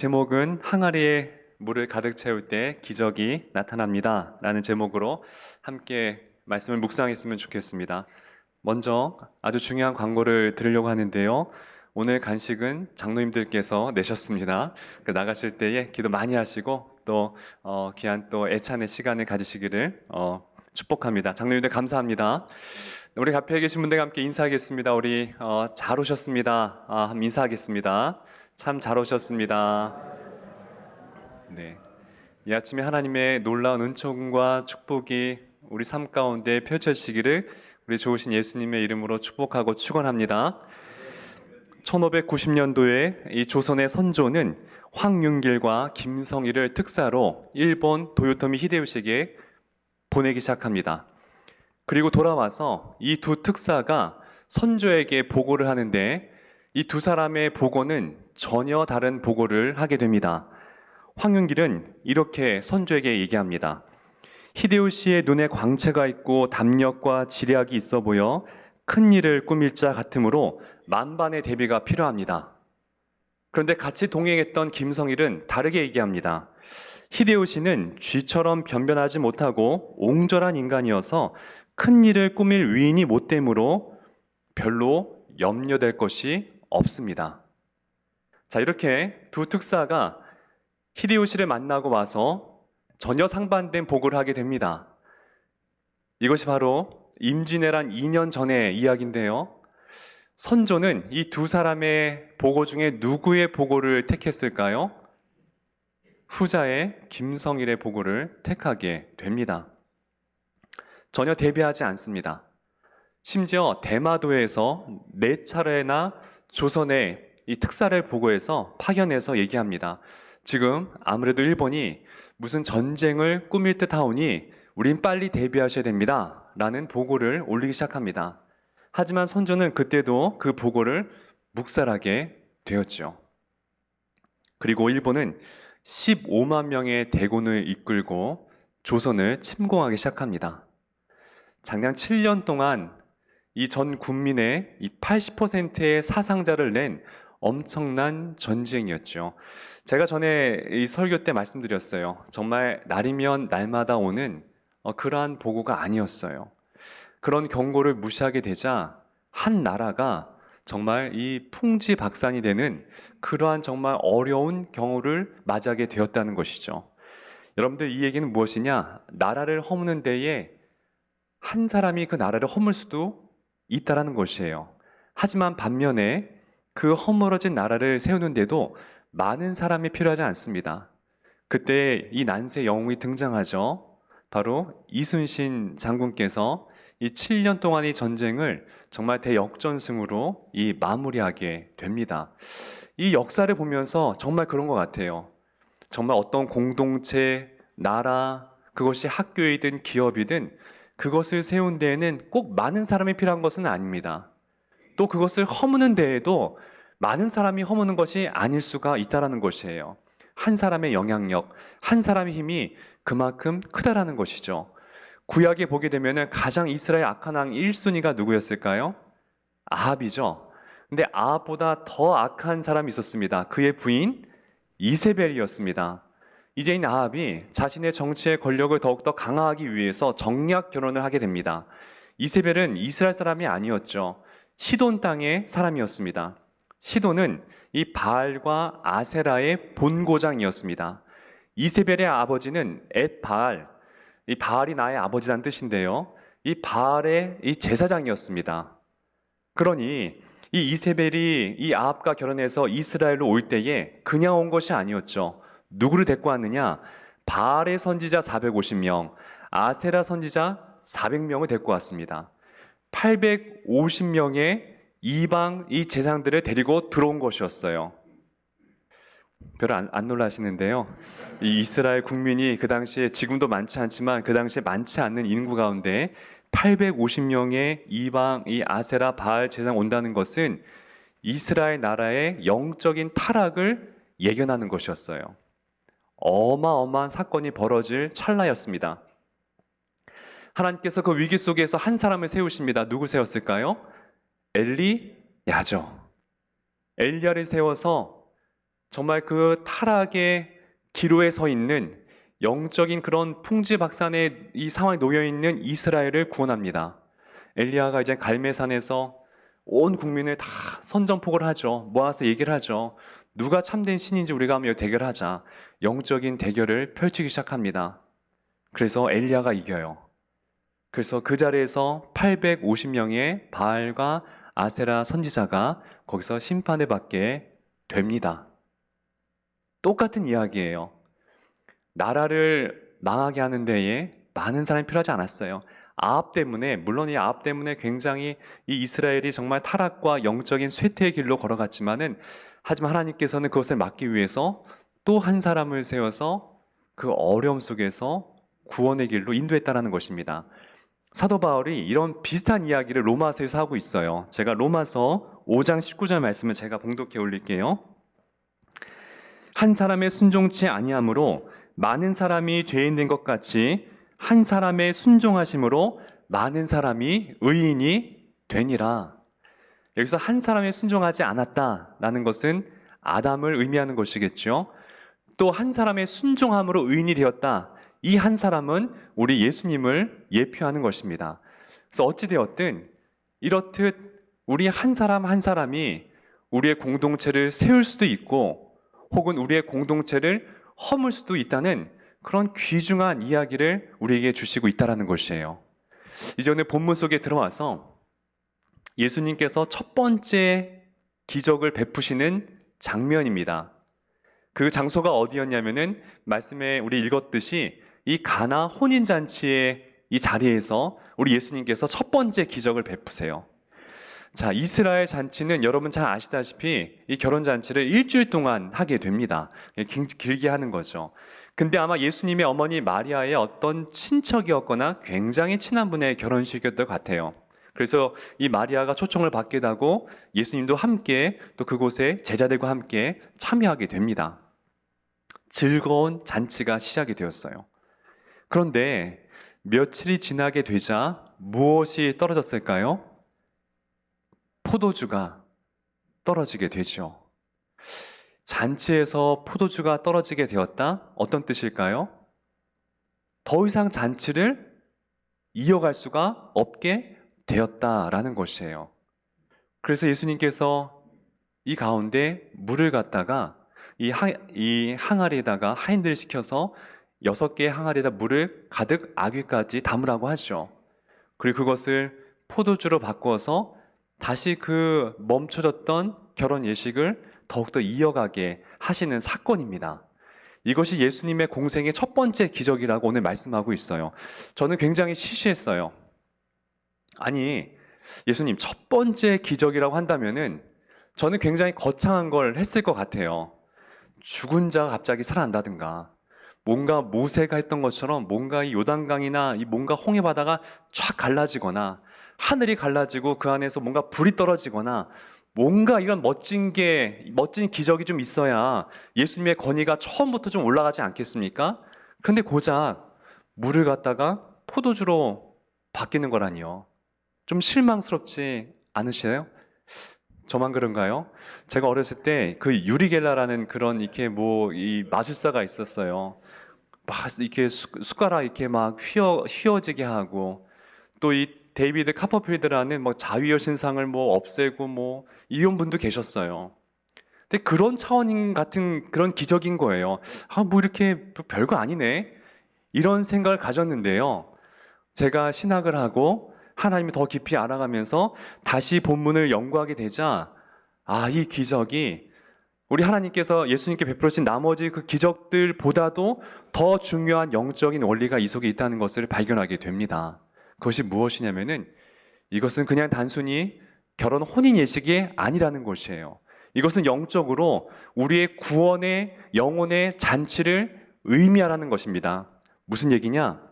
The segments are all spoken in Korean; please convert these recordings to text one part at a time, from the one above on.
제목은 항아리에 물을 가득 채울 때 기적이 나타납니다. 라는 제목으로 함께 말씀을 묵상했으면 좋겠습니다. 먼저 아주 중요한 광고를 드리려고 하는데요. 오늘 간식은 장로님들께서 내셨습니다. 그 나가실 때에 기도 많이 하시고 또 어, 귀한 또 애찬의 시간을 가지시기를 어, 축복합니다. 장로님들 감사합니다. 우리 앞에 계신 분들과 함께 인사하겠습니다. 우리 어, 잘 오셨습니다. 아, 인사하겠습니다. 참 잘 오셨습니다. 네. 이 아침에 하나님의 놀라운 은총과 축복이 우리 삶 가운데 펼쳐지기를 우리 좋으신 예수님의 이름으로 축복하고 축원합니다. 1590년도에 이 조선의 선조는 황윤길과 김성희를 특사로 일본 도요토미 히데요시에게 보내기 시작합니다. 그리고 돌아와서 이 두 특사가 선조에게 보고를 하는데 이 두 사람의 보고는 전혀 다른 보고를 하게 됩니다. 황윤길은 이렇게 선조에게 얘기합니다. 히데요시의 눈에 광채가 있고 담력과 지략이 있어 보여 큰 일을 꾸밀 자 같으므로 만반의 대비가 필요합니다. 그런데 같이 동행했던 김성일은 다르게 얘기합니다. 히데요시는 쥐처럼 변변하지 못하고 옹졸한 인간이어서 큰 일을 꾸밀 위인이 못 되므로 별로 염려될 것이 없습니다. 자, 이렇게 두 특사가 히데요시를 만나고 와서 전혀 상반된 보고를 하게 됩니다. 이것이 바로 임진왜란 2년 전의 이야기인데요. 선조는 이 두 사람의 보고 중에 누구의 보고를 택했을까요? 후자의 김성일의 보고를 택하게 됩니다. 전혀 대비하지 않습니다. 심지어 대마도에서 네 차례나 조선의 이 특사를 보고해서 파견해서 얘기합니다. 지금 아무래도 일본이 무슨 전쟁을 꾸밀 듯 하오니 우린 빨리 대비하셔야 됩니다. 라는 보고를 올리기 시작합니다. 하지만 선조는 그때도 그 보고를 묵살하게 되었죠. 그리고 일본은 15만 명의 대군을 이끌고 조선을 침공하기 시작합니다. 작년 7년 동안 이 전 국민의 이 80%의 사상자를 낸 엄청난 전쟁이었죠. 제가 전에 이 설교 때 말씀드렸어요. 정말 날이면 날마다 오는 어, 그러한 보고가 아니었어요. 그런 경고를 무시하게 되자 한 나라가 정말 이 풍지 박산이 되는 그러한 정말 어려운 경우를 맞이하게 되었다는 것이죠. 여러분들 이 얘기는 무엇이냐? 나라를 허무는 데에 한 사람이 그 나라를 허물 수도 있다라는 것이에요. 하지만 반면에 그 허물어진 나라를 세우는데도 많은 사람이 필요하지 않습니다. 그때 이 난세 영웅이 등장하죠. 바로 이순신 장군께서 이 7년 동안의 전쟁을 정말 대역전승으로 이 마무리하게 됩니다. 이 역사를 보면서 정말 그런 것 같아요. 정말 어떤 공동체, 나라, 그것이 학교이든 기업이든 그것을 세운 데에는 꼭 많은 사람이 필요한 것은 아닙니다. 또 그것을 허무는 데에도 많은 사람이 허무는 것이 아닐 수가 있다라는 것이에요. 한 사람의 영향력, 한 사람의 힘이 그만큼 크다라는 것이죠. 구약에 보게 되면 가장 이스라엘 악한 왕 1순위가 누구였을까요? 아합이죠. 근데 아합보다 더 악한 사람이 있었습니다. 그의 부인 이세벨이었습니다. 이제인 아합이 자신의 정치의 권력을 더욱더 강화하기 위해서 정략 결혼을 하게 됩니다. 이세벨은 이스라엘 사람이 아니었죠. 시돈 땅의 사람이었습니다. 시돈은 이 바알과 아세라의 본고장이었습니다. 이세벨의 아버지는 엣 바알, 이 바알이 나의 아버지란 뜻인데요. 이 바알의 이 제사장이었습니다. 그러니 이 이세벨이 이 아합과 결혼해서 이스라엘로 올 때에 그냥 온 것이 아니었죠. 누구를 데리고 왔느냐? 바알의 선지자 450명, 아세라 선지자 400명을 데리고 왔습니다. 850명의 이방 이 재상들을 데리고 들어온 것이었어요. 별로 안, 안 놀라시는데요. 이 이스라엘 국민이 그 당시에 지금도 많지 않지만 그 당시에 많지 않는 인구 가운데 850명의 이방 이 아세라 바알 재상 온다는 것은 이스라엘 나라의 영적인 타락을 예견하는 것이었어요. 어마어마한 사건이 벌어질 찰나였습니다. 하나님께서 그 위기 속에서 한 사람을 세우십니다. 누구 세웠을까요? 엘리야죠. 엘리야를 세워서 정말 그 타락의 기로에 서 있는 영적인 그런 풍지박산의 이 상황에 놓여 있는 이스라엘을 구원합니다. 엘리야가 이제 갈매산에서 온 국민을 다 선전포고를 하죠. 모아서 얘기를 하죠. 누가 참된 신인지 우리가 한번 대결하자. 영적인 대결을 펼치기 시작합니다. 그래서 엘리야가 이겨요. 그래서 그 자리에서 850명의 바알과 아세라 선지자가 거기서 심판을 받게 됩니다. 똑같은 이야기예요. 나라를 망하게 하는 데에 많은 사람이 필요하지 않았어요. 아합 때문에 물론 이 아합 때문에 굉장히 이 이스라엘이 정말 타락과 영적인 쇠퇴의 길로 걸어갔지만은 하지만 하나님께서는 그것을 막기 위해서 또 한 사람을 세워서 그 어려움 속에서 구원의 길로 인도했다라는 것입니다. 사도 바울이 이런 비슷한 이야기를 로마서에서 하고 있어요. 제가 로마서 5장 19절 말씀을 제가 봉독해 올릴게요. 한 사람의 순종치 아니함으로 많은 사람이 죄인 된 것 같이 한 사람의 순종하심으로 많은 사람이 의인이 되니라. 여기서 한 사람이 순종하지 않았다라는 것은 아담을 의미하는 것이겠죠. 또 한 사람의 순종함으로 의인이 되었다. 이 한 사람은 우리 예수님을 예표하는 것입니다. 그래서 어찌되었든 이렇듯 우리 한 사람 한 사람이 우리의 공동체를 세울 수도 있고 혹은 우리의 공동체를 허물 수도 있다는 그런 귀중한 이야기를 우리에게 주시고 있다라는 것이에요. 오늘 본문 속에 들어와서 예수님께서 첫 번째 기적을 베푸시는 장면입니다. 그 장소가 어디였냐면은 말씀에 우리 읽었듯이 이 가나 혼인 잔치의 이 자리에서 우리 예수님께서 첫 번째 기적을 베푸세요. 자, 이스라엘 잔치는 여러분 잘 아시다시피 이 결혼 잔치를 일주일 동안 하게 됩니다. 길- 길게 하는 거죠. 근데 아마 예수님의 어머니 마리아의 어떤 친척이었거나 굉장히 친한 분의 결혼식이었던 것 같아요. 그래서 이 마리아가 초청을 받게 되고 예수님도 함께 또 그곳에 제자들과 함께 참여하게 됩니다. 즐거운 잔치가 시작이 되었어요. 그런데 며칠이 지나게 되자 무엇이 떨어졌을까요? 포도주가 떨어지게 되죠. 잔치에서 포도주가 떨어지게 되었다? 어떤 뜻일까요? 더 이상 잔치를 이어갈 수가 없게 되었다라는 것이에요. 그래서 예수님께서 이 가운데 물을 갖다가 이, 항, 이 항아리에다가 하인들을 시켜서 여섯 개의 항아리에다 물을 가득 아귀까지 담으라고 하죠. 그리고 그것을 포도주로 바꾸어서 다시 그 멈춰졌던 결혼 예식을 더욱더 이어가게 하시는 사건입니다. 이것이 예수님의 공생의 첫 번째 기적이라고 오늘 말씀하고 있어요. 저는 굉장히 시시했어요. 아니, 예수님 첫 번째 기적이라고 한다면은 저는 굉장히 거창한 걸 했을 것 같아요. 죽은 자가 갑자기 살아난다든가, 뭔가 모세가 했던 것처럼 뭔가 이 요단강이나 이 뭔가 홍해 바다가 쫙 갈라지거나 하늘이 갈라지고 그 안에서 뭔가 불이 떨어지거나 뭔가 이런 멋진 게 멋진 기적이 좀 있어야 예수님의 권위가 처음부터 좀 올라가지 않겠습니까? 근데 고작 물을 갖다가 포도주로 바뀌는 거라니요. 좀 실망스럽지 않으시나요? 저만 그런가요? 제가 어렸을 때 그 유리겔라라는 그런 이렇게 뭐 이 마술사가 있었어요. 막 이렇게 숟- 숟가락 이렇게 막 휘어 휘어지게 하고 또 이 데이비드 카퍼필드라는 뭐 자위 여 신상을 뭐 없애고 뭐 이런 분도 계셨어요. 근데 그런 차원 같은 그런 기적인 거예요. 아, 뭐 이렇게 뭐 별거 아니네. 이런 생각을 가졌는데요. 제가 신학을 하고 하나님을 더 깊이 알아가면서 다시 본문을 연구하게 되자 아, 이 기적이 우리 하나님께서 예수님께 베풀으신 나머지 그 기적들보다도 더 중요한 영적인 원리가 이 속에 있다는 것을 발견하게 됩니다. 그것이 무엇이냐면은 이것은 그냥 단순히 결혼 혼인 예식이 아니라는 것이에요. 이것은 영적으로 우리의 구원의 영혼의 잔치를 의미하라는 것입니다. 무슨 얘기냐?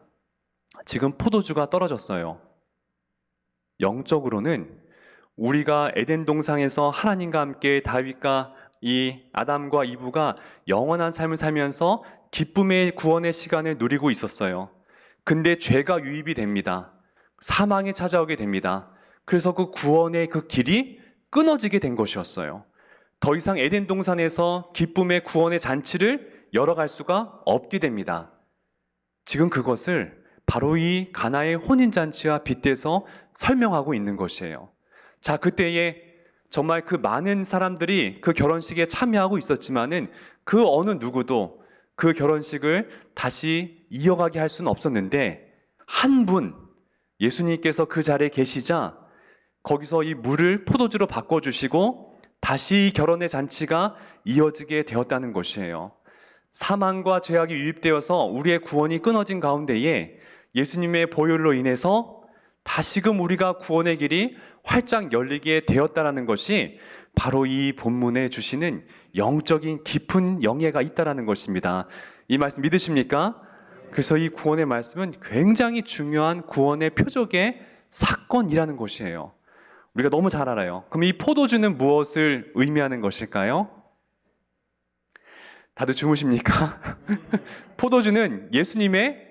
지금 포도주가 떨어졌어요. 영적으로는 우리가 에덴 동상에서 하나님과 함께 다윗과 이 아담과 이브가 영원한 삶을 살면서 기쁨의 구원의 시간을 누리고 있었어요. 근데 죄가 유입이 됩니다. 사망이 찾아오게 됩니다. 그래서 그 구원의 그 길이 끊어지게 된 것이었어요. 더 이상 에덴 동산에서 기쁨의 구원의 잔치를 열어갈 수가 없게 됩니다. 지금 그것을 바로 이 가나의 혼인 잔치와 빗대서 설명하고 있는 것이에요. 자, 그때에 정말 그 많은 사람들이 그 결혼식에 참여하고 있었지만은 그 어느 누구도 그 결혼식을 다시 이어가게 할 수는 없었는데 한 분 예수님께서 그 자리에 계시자 거기서 이 물을 포도주로 바꿔주시고 다시 결혼의 잔치가 이어지게 되었다는 것이에요. 사망과 죄악이 유입되어서 우리의 구원이 끊어진 가운데에 예수님의 보혈로 인해서 다시금 우리가 구원의 길이 활짝 열리게 되었다라는 것이 바로 이 본문에 주시는 영적인 깊은 영예가 있다라는 것입니다. 이 말씀 믿으십니까? 그래서 이 구원의 말씀은 굉장히 중요한 구원의 표적의 사건이라는 것이에요. 우리가 너무 잘 알아요. 그럼 이 포도주는 무엇을 의미하는 것일까요? 다들 주무십니까? 포도주는 예수님의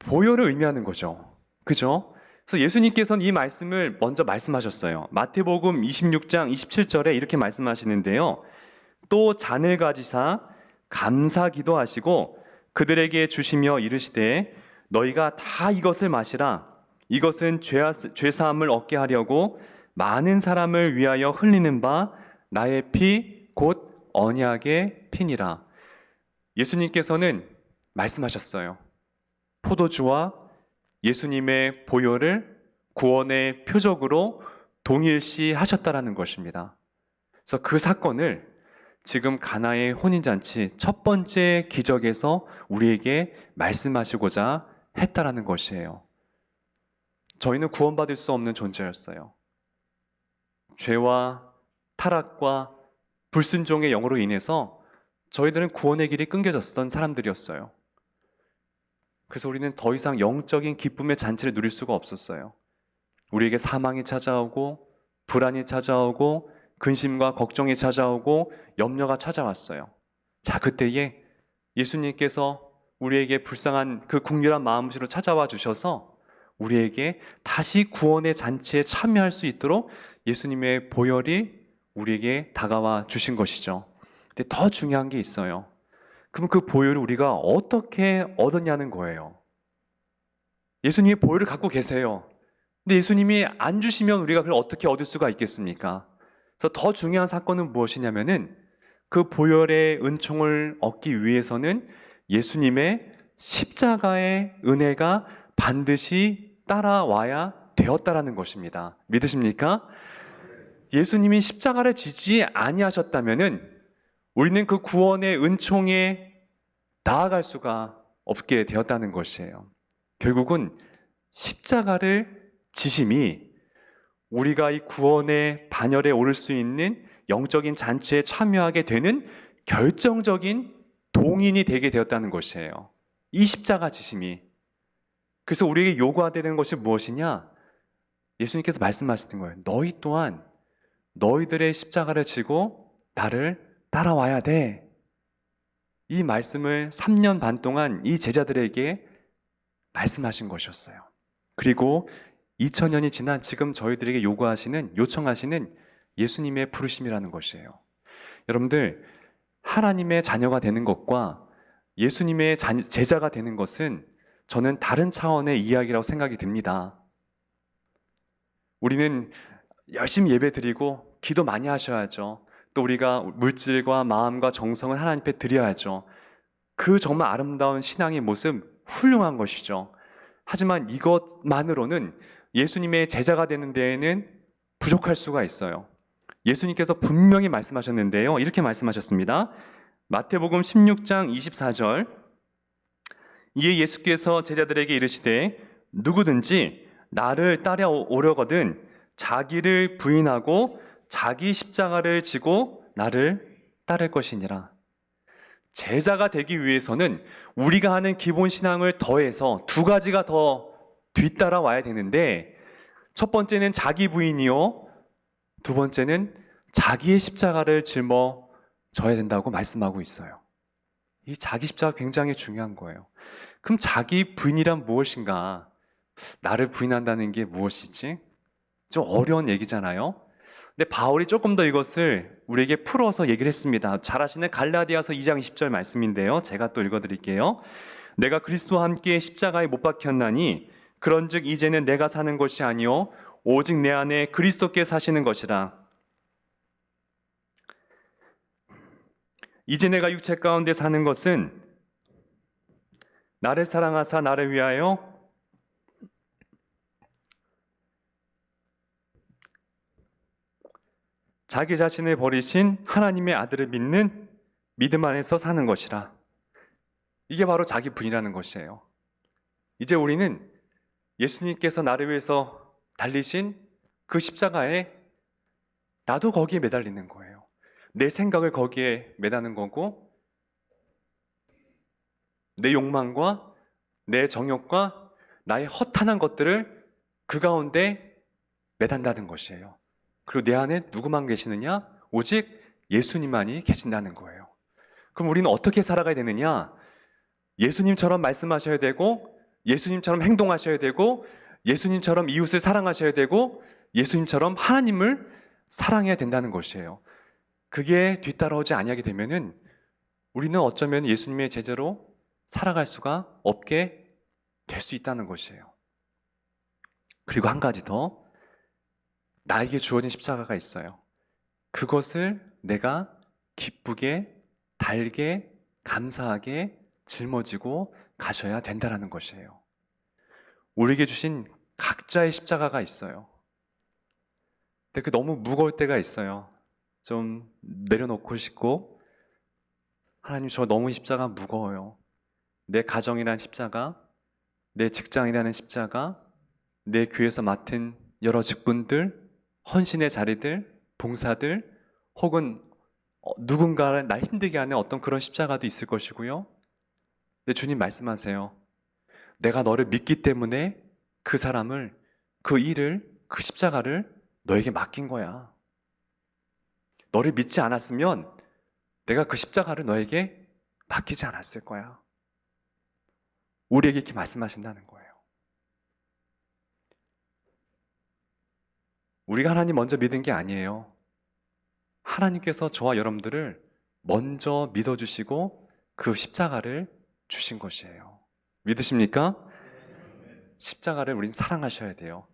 보혈을 의미하는 거죠. 그죠? 그래서 예수님께서는 이 말씀을 먼저 말씀하셨어요. 마태복음 26장 27절에 이렇게 말씀하시는데요. 또 잔을 가지사 감사 기도하시고 그들에게 주시며 이르시되 너희가 다 이것을 마시라. 이것은 죄 죄사함을 얻게 하려고 많은 사람을 위하여 흘리는 바 나의 피 곧 언약의 피니라. 예수님께서는 말씀하셨어요. 포도주와 예수님의 보혈을 구원의 표적으로 동일시 하셨다라는 것입니다. 그래서 그 사건을 지금 가나의 혼인잔치 첫 번째 기적에서 우리에게 말씀하시고자 했다라는 것이에요. 저희는 구원받을 수 없는 존재였어요. 죄와 타락과 불순종의 영으로 인해서 저희들은 구원의 길이 끊겨졌던 사람들이었어요. 그래서 우리는 더 이상 영적인 기쁨의 잔치를 누릴 수가 없었어요. 우리에게 사망이 찾아오고 불안이 찾아오고 근심과 걱정이 찾아오고 염려가 찾아왔어요. 자, 그때에 예수님께서 우리에게 불쌍한 그 국률한 마음으로 찾아와 주셔서 우리에게 다시 구원의 잔치에 참여할 수 있도록 예수님의 보혈이 우리에게 다가와 주신 것이죠. 근데 더 중요한 게 있어요. 그럼 그 보혈을 우리가 어떻게 얻었냐는 거예요. 예수님이 보혈을 갖고 계세요. 근데 예수님이 안 주시면 우리가 그걸 어떻게 얻을 수가 있겠습니까? 그래서 더 중요한 사건은 무엇이냐면은 그 보혈의 은총을 얻기 위해서는 예수님의 십자가의 은혜가 반드시 따라와야 되었다라는 것입니다. 믿으십니까? 예수님이 십자가를 지지 아니하셨다면은 우리는 그 구원의 은총에 나아갈 수가 없게 되었다는 것이에요. 결국은 십자가를 지심이 우리가 이 구원의 반열에 오를 수 있는 영적인 잔치에 참여하게 되는 결정적인 동인이 되게 되었다는 것이에요. 이 십자가 지심이. 그래서 우리에게 요구되는 것이 무엇이냐? 예수님께서 말씀하시는 거예요. 너희 또한 너희들의 십자가를 지고 나를 따라와야 돼. 이 말씀을 3년 반 동안 이 제자들에게 말씀하신 것이었어요. 그리고 2000년이 지난 지금 저희들에게 요구하시는, 요청하시는 예수님의 부르심이라는 것이에요. 여러분들, 하나님의 자녀가 되는 것과 예수님의 제자가 되는 것은 저는 다른 차원의 이야기라고 생각이 듭니다. 우리는 열심히 예배 드리고 기도 많이 하셔야죠. 또 우리가 물질과 마음과 정성을 하나님 앞에 드려야죠. 그 정말 아름다운 신앙의 모습 훌륭한 것이죠. 하지만 이것만으로는 예수님의 제자가 되는 데에는 부족할 수가 있어요. 예수님께서 분명히 말씀하셨는데요. 이렇게 말씀하셨습니다. 마태복음 16장 24절. 이에 예수께서 제자들에게 이르시되 누구든지 나를 따라오려거든 자기를 부인하고 자기 십자가를 지고 나를 따를 것이니라. 제자가 되기 위해서는 우리가 하는 기본 신앙을 더해서 두 가지가 더 뒤따라 와야 되는데 첫 번째는 자기 부인이요. 두 번째는 자기의 십자가를 짊어 져야 된다고 말씀하고 있어요. 이 자기 십자가 굉장히 중요한 거예요. 그럼 자기 부인이란 무엇인가? 나를 부인한다는 게 무엇이지? 좀 어려운 얘기잖아요. 근데 바울이 조금 더 이것을 우리에게 풀어서 얘기를 했습니다. 잘 아시는 갈라디아서 2장 20절 말씀인데요. 제가 또 읽어 드릴게요. 내가 그리스도와 함께 십자가에 못 박혔나니 그런즉 이제는 내가 사는 것이 아니요 오직 내 안에 그리스도께 사시는 것이라. 이제 내가 육체 가운데 사는 것은 나를 사랑하사 나를 위하여 자기 자신을 버리신 하나님의 아들을 믿는 믿음 안에서 사는 것이라. 이게 바로 자기 부인이라는 것이에요. 이제 우리는 예수님께서 나를 위해서 달리신 그 십자가에 나도 거기에 매달리는 거예요. 내 생각을 거기에 매다는 거고, 내 욕망과 내 정욕과 나의 허탄한 것들을 그 가운데 매단다는 것이에요. 그리고 내 안에 누구만 계시느냐? 오직 예수님만이 계신다는 거예요. 그럼 우리는 어떻게 살아가야 되느냐? 예수님처럼 말씀하셔야 되고, 예수님처럼 행동하셔야 되고, 예수님처럼 이웃을 사랑하셔야 되고, 예수님처럼 하나님을 사랑해야 된다는 것이에요. 그게 뒤따라오지 아니하게 되면은 우리는 어쩌면 예수님의 제자로 살아갈 수가 없게 될 수 있다는 것이에요. 그리고 한 가지 더 나에게 주어진 십자가가 있어요. 그것을 내가 기쁘게 달게 감사하게 짊어지고 가셔야 된다라는 것이에요. 우리에게 주신 각자의 십자가가 있어요. 근데 그 너무 무거울 때가 있어요. 좀 내려놓고 싶고 하나님 저 너무 십자가 무거워요. 내 가정이라는 십자가, 내 직장이라는 십자가, 내 교회에서 맡은 여러 직분들, 헌신의 자리들, 봉사들, 혹은 어, 누군가를 날 힘들게 하는 어떤 그런 십자가도 있을 것이고요. 근데 주님 말씀하세요. 내가 너를 믿기 때문에 그 사람을, 그 일을, 그 십자가를 너에게 맡긴 거야. 너를 믿지 않았으면 내가 그 십자가를 너에게 맡기지 않았을 거야. 우리에게 이렇게 말씀하신다는 거예요. 우리가 하나님 먼저 믿은 게 아니에요. 하나님께서 저와 여러분들을 먼저 믿어주시고 그 십자가를 주신 것이에요. 믿으십니까? 십자가를 우린 사랑하셔야 돼요.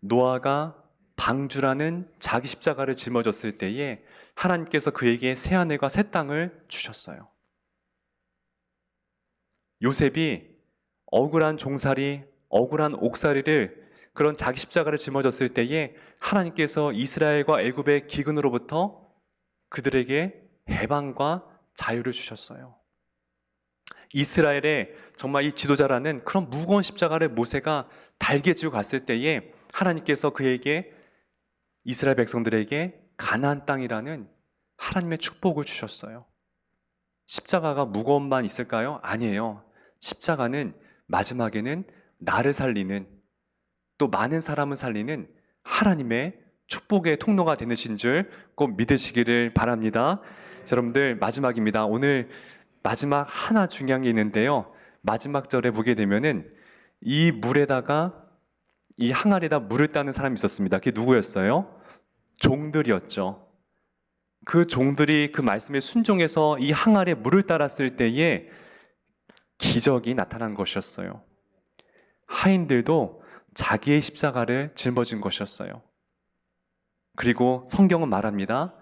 노아가 방주라는 자기 십자가를 짊어졌을 때에 하나님께서 그에게 새 하늘과 새 땅을 주셨어요. 요셉이 억울한 종살이, 억울한 옥살이를 그런 자기 십자가를 짊어졌을 때에 하나님께서 이스라엘과 애굽의 기근으로부터 그들에게 해방과 자유를 주셨어요. 이스라엘의 정말 이 지도자라는 그런 무거운 십자가를 모세가 달게 지고 갔을 때에 하나님께서 그에게 이스라엘 백성들에게 가나안 땅이라는 하나님의 축복을 주셨어요. 십자가가 무거움만 있을까요? 아니에요. 십자가는 마지막에는 나를 살리는 또 많은 사람을 살리는 하나님의 축복의 통로가 되는 줄꼭 믿으시기를 바랍니다. 자, 여러분들 마지막입니다. 오늘 마지막 하나 중요한 게 있는데요. 마지막 절에 보게 되면은 이 물에다가 이 항아리에다 물을 따는 사람이 있었습니다. 그게 누구였어요? 종들이었죠. 그 종들이 그 말씀에 순종해서 이 항아리에 물을 따랐을 때에 기적이 나타난 것이었어요. 하인들도 자기의 십자가를 짊어진 것이었어요. 그리고 성경은 말합니다.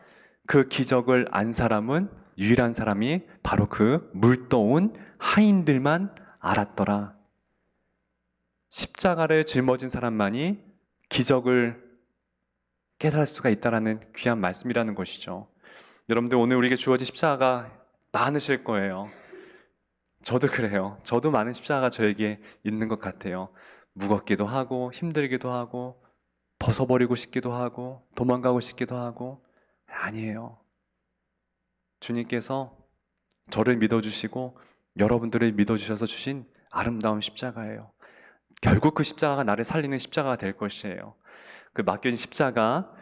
그 기적을 안 사람은 유일한 사람이 바로 그 물떠온 하인들만 알았더라. 십자가를 짊어진 사람만이 기적을 깨달을 수가 있다라는 귀한 말씀이라는 것이죠. 여러분들 오늘 우리에게 주어진 십자가가 많으실 거예요. 저도 그래요. 저도 많은 십자가가 저에게 있는 것 같아요. 무겁기도 하고 힘들기도 하고 벗어버리고 싶기도 하고 도망가고 싶기도 하고 아니에요. 주님께서 저를 믿어주시고 여러분들을 믿어주셔서 주신 아름다운 십자가예요. 결국 그 십자가가 나를 살리는 십자가가 될 것이에요. 그 맡겨진 십자가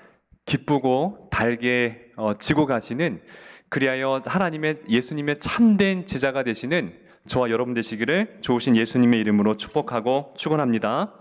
기쁘고 달게 어, 지고 가시는 그리하여 하나님의 예수님의 참된 제자가 되시는 저와 여러분 되시기를 좋으신 예수님의 이름으로 축복하고 축원합니다.